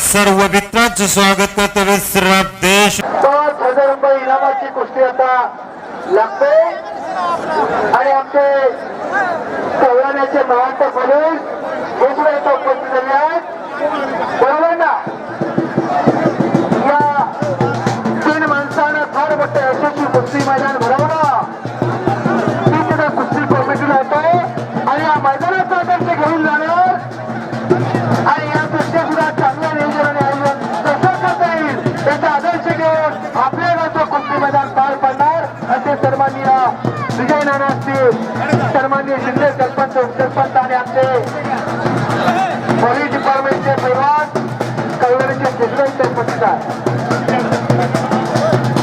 सर्व मित्रांचं स्वागत करतो विश्राम देश. पाच हजार रुपये इनामाची कुस्ती आता लागते. आणि आमचे कल्याणाचे महंत पोलीस हे इथं उपस्थित झाले आहेत. बरोबर ना? या तीन माणसानं फार मोठं यशस्वी कुस्ती मैदान भरा. असतील सन्माननीय शिंदे सरपंच उपसरपंच आणि आमचे पोलीस डिपार्टमेंटचे पैलवान कल्याणचे शिंदे सरपंच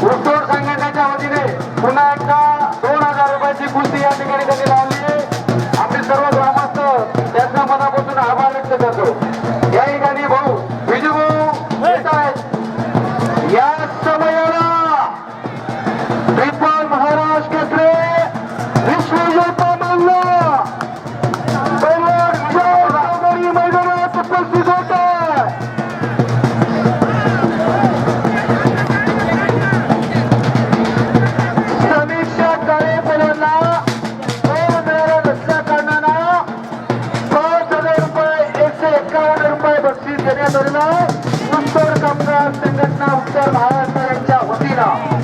उद्योग संघटनेच्या वतीने पुन्हा एकदा दोन हजार रुपयाची कुस्ती या ठिकाणी त्यांनी लावली. संघटना उत्तर महाराष्ट्राच्या वतीनं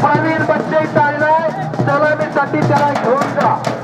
प्रवीण बच्चे चाललाय. सलामीसाठी त्याला घेऊन जा.